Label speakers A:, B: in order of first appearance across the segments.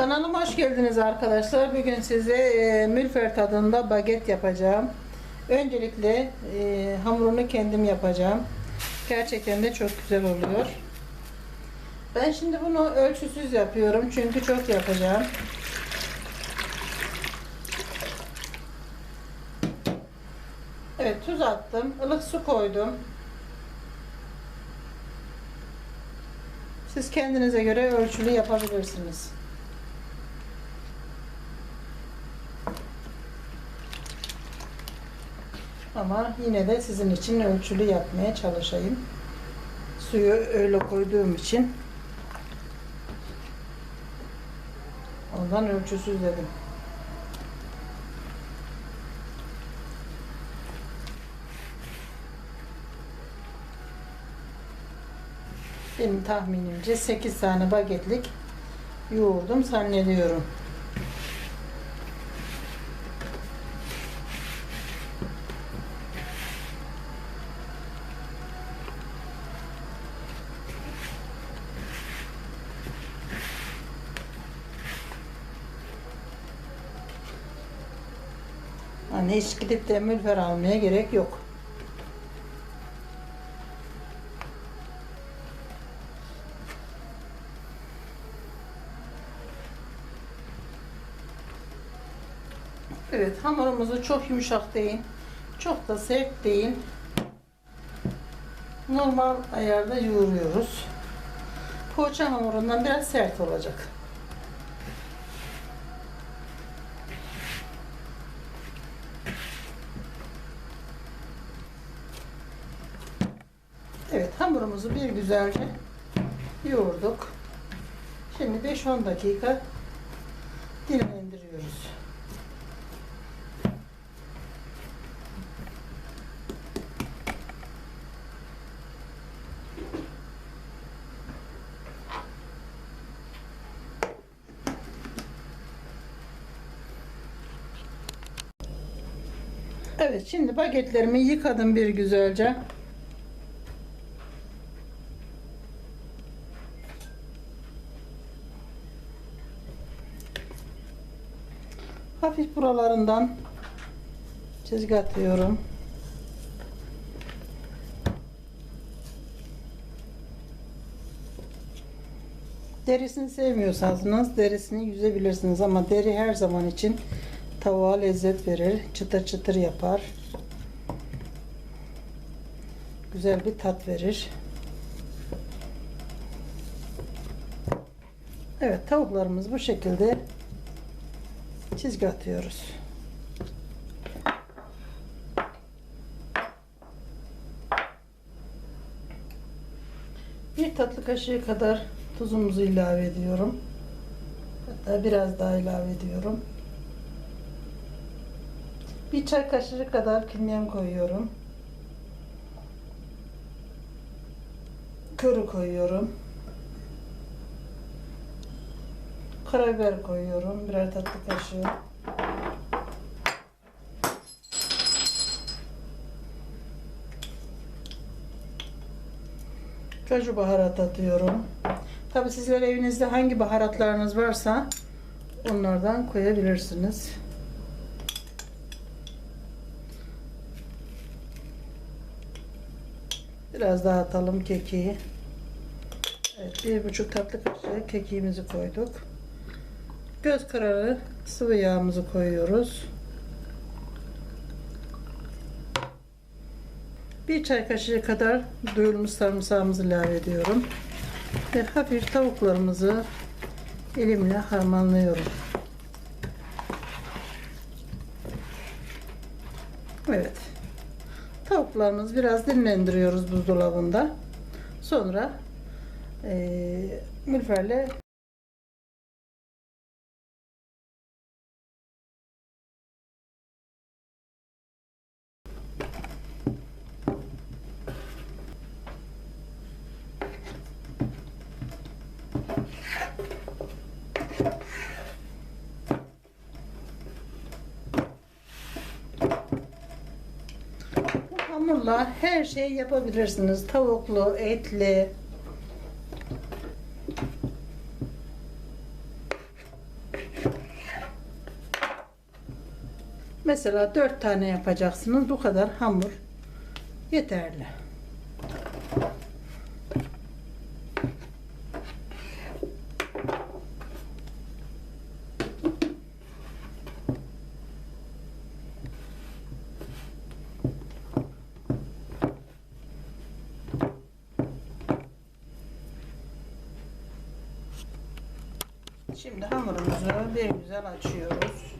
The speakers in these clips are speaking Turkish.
A: Kanalıma hoş geldiniz arkadaşlar. Bugün size e, mülfer tadında baget yapacağım. Öncelikle e, hamurunu kendim yapacağım. Gerçekten de çok güzel oluyor. Ben şimdi bunu ölçüsüz yapıyorum çünkü çok yapacağım. Evet tuz attım. ılık su koydum. Siz kendinize göre ölçülü yapabilirsiniz. Ama yine de sizin için ölçülü yapmaya çalışayım. Suyu öyle koyduğum için ondan ölçüsüz dedim. Benim tahminimce 8 tane bagetlik yoğurdum zannediyorum. Hani hiç gidip de mülfer almaya gerek yok. Evet hamurumuzu çok yumuşak değil. Çok da sert değil. Normal ayarda yoğuruyoruz. Poğaça hamurundan biraz sert olacak. Evet hamurumuzu bir güzelce yoğurduk. Şimdi 5-10 dakika dinlendiriyoruz. Evet şimdi bagetlerimi yıkadım bir güzelce. Hafif buralarından çizgi atıyorum. Derisini sevmiyorsanız derisini yüzebilirsiniz ama deri her zaman için tavuğa lezzet verir. Çıtır çıtır yapar. Güzel bir tat verir. Evet tavuklarımız bu şekilde çizgi atıyoruz. Bir tatlı kaşığı kadar tuzumuzu ilave ediyorum. Hatta biraz daha ilave ediyorum. Bir çay kaşığı kadar kimyon koyuyorum. Körü koyuyorum. Karabiber koyuyorum. Birer tatlı kaşığı. Kaju baharat atıyorum. Tabi sizler evinizde hangi baharatlarınız varsa onlardan koyabilirsiniz. Biraz daha atalım kekiği. Evet, bir buçuk tatlı kaşığı kekiğimizi koyduk. Göz kararı sıvı yağımızı koyuyoruz. Bir çay kaşığı kadar duyulmuş sarımsağımızı ilave ediyorum. Ve hafif tavuklarımızı elimle harmanlıyorum. Evet. Tavuklarımızı biraz dinlendiriyoruz buzdolabında. Sonra eee mülferle Hamurla her şeyi yapabilirsiniz. Tavuklu, etli. Mesela dört tane yapacaksınız. Bu kadar hamur yeterli. Şimdi hamurumuzu bir güzel açıyoruz.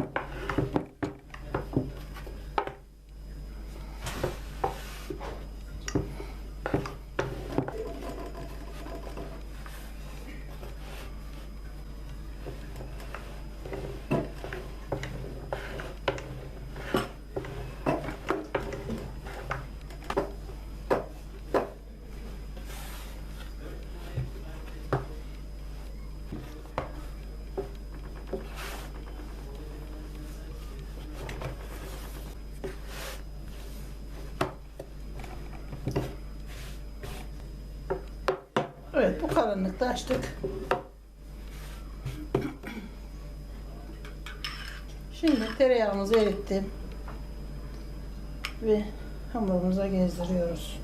A: Evet bu kalınlıkta açtık. Şimdi tereyağımızı erittim. Ve hamurumuza gezdiriyoruz.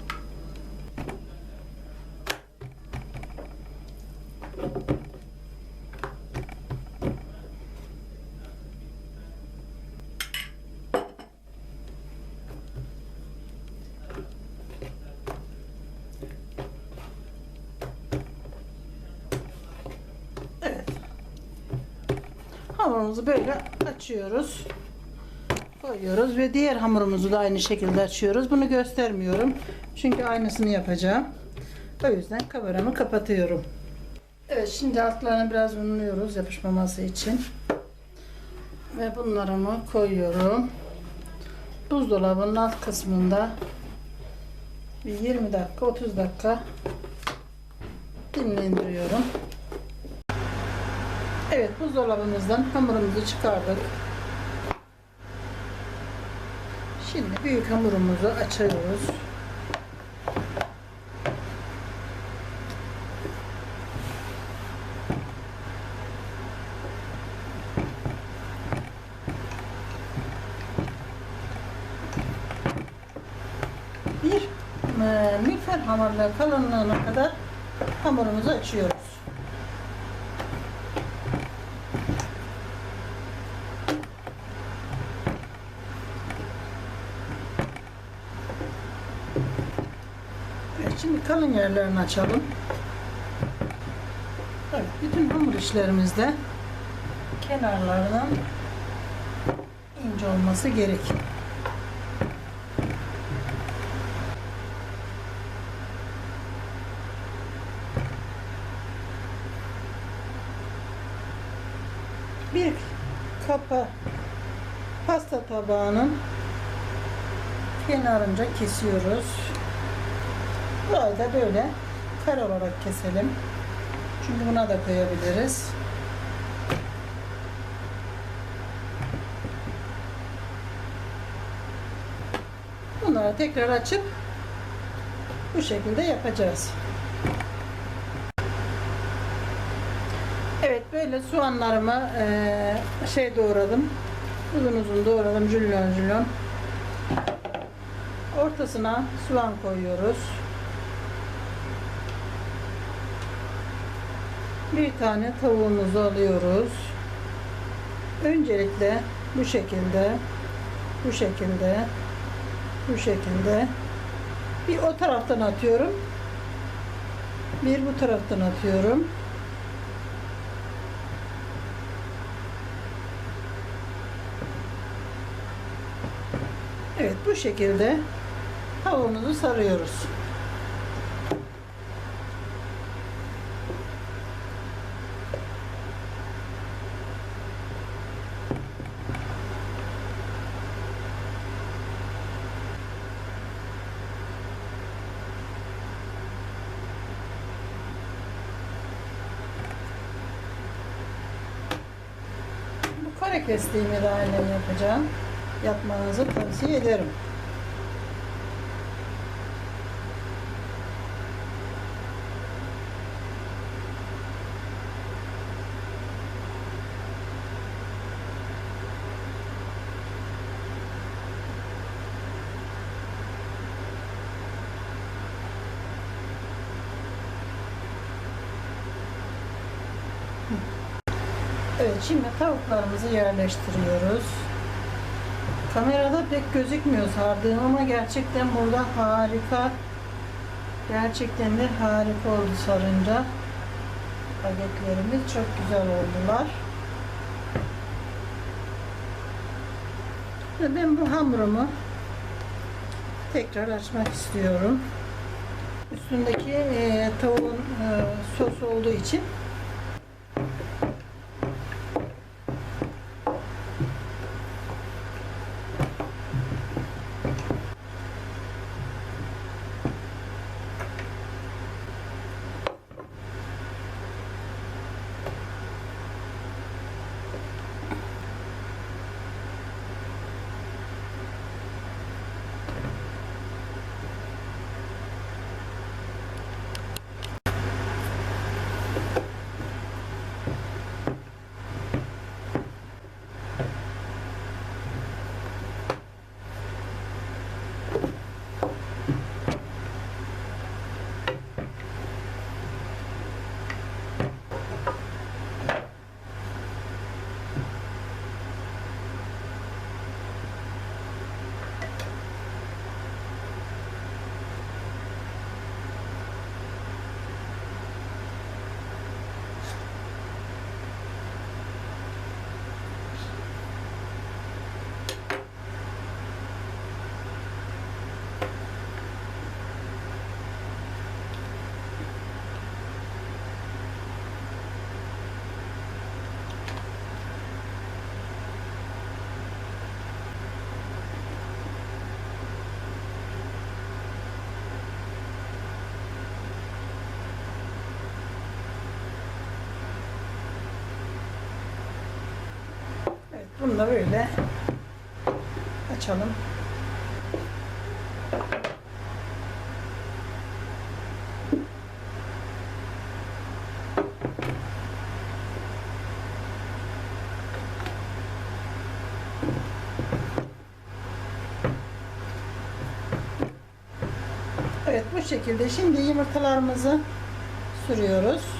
A: Hamurumuzu böyle açıyoruz. Koyuyoruz ve diğer hamurumuzu da aynı şekilde açıyoruz. Bunu göstermiyorum. Çünkü aynısını yapacağım. O yüzden kameramı kapatıyorum. Evet şimdi altlarını biraz unluyoruz yapışmaması için. Ve bunlarımı koyuyorum. Buzdolabının alt kısmında bir 20 dakika 30 dakika dinlendiriyorum. Evet buzdolabımızdan hamurumuzu çıkardık. Şimdi büyük hamurumuzu açıyoruz. Bir e, mikser hamurla kalınlığına kadar hamurumuzu açıyoruz. Evet, şimdi kalın yerlerini açalım. Evet, bütün hamur işlerimizde kenarlarının ince olması gerek. Bir kapa pasta tabağının kenarınca kesiyoruz. Burayı da böyle kare olarak keselim. Çünkü buna da koyabiliriz. Bunları tekrar açıp bu şekilde yapacağız. Evet böyle soğanlarımı eee, şey doğradım. Uzun uzun doğradım. Jülyon jülyon. Ortasına soğan koyuyoruz. Bir tane tavuğumuzu alıyoruz. Öncelikle bu şekilde, bu şekilde, bu şekilde bir o taraftan atıyorum. Bir bu taraftan atıyorum. Evet bu şekilde tavuğumuzu sarıyoruz. De aynen yapacağım. Yapmanızı tavsiye ederim. Evet şimdi tavuklarımızı yerleştiriyoruz. Kamerada pek gözükmüyor sardığım ama gerçekten burada harika. Gerçekten de harika oldu sarınca. Bagetlerimiz çok güzel oldular. Ve ben bu hamurumu tekrar açmak istiyorum. Üstündeki e, tavuğun e, sos olduğu için bunu da böyle açalım. Evet bu şekilde şimdi yumurtalarımızı sürüyoruz.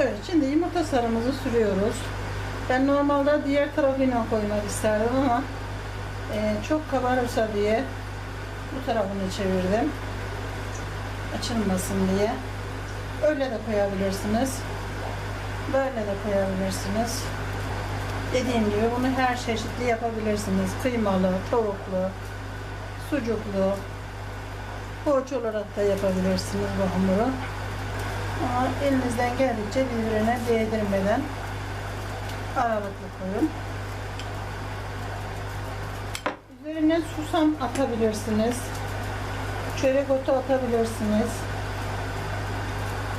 A: Evet, şimdi yumurta sarımızı sürüyoruz. Ben normalde diğer tarafına koymak isterdim ama e, çok kabarırsa diye bu tarafını çevirdim. Açılmasın diye. Öyle de koyabilirsiniz. Böyle de koyabilirsiniz. Dediğim gibi bunu her çeşitli yapabilirsiniz. Kıymalı, tavuklu, sucuklu, poğaça olarak da yapabilirsiniz bu hamuru. Ama elinizden geldikçe birbirine değdirmeden aralıklı koyun. Üzerine susam atabilirsiniz. Çörek otu atabilirsiniz.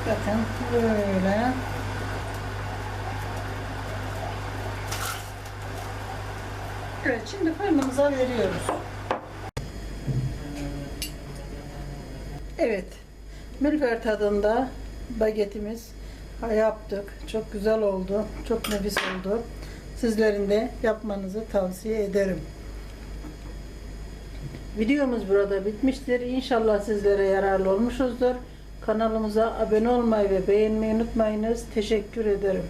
A: Bakın böyle. Evet şimdi fırınımıza veriyoruz. Evet. Mülfer tadında bagetimiz yaptık. Çok güzel oldu. Çok nefis oldu. Sizlerin de yapmanızı tavsiye ederim. Videomuz burada bitmiştir. İnşallah sizlere yararlı olmuşuzdur. Kanalımıza abone olmayı ve beğenmeyi unutmayınız. Teşekkür ederim.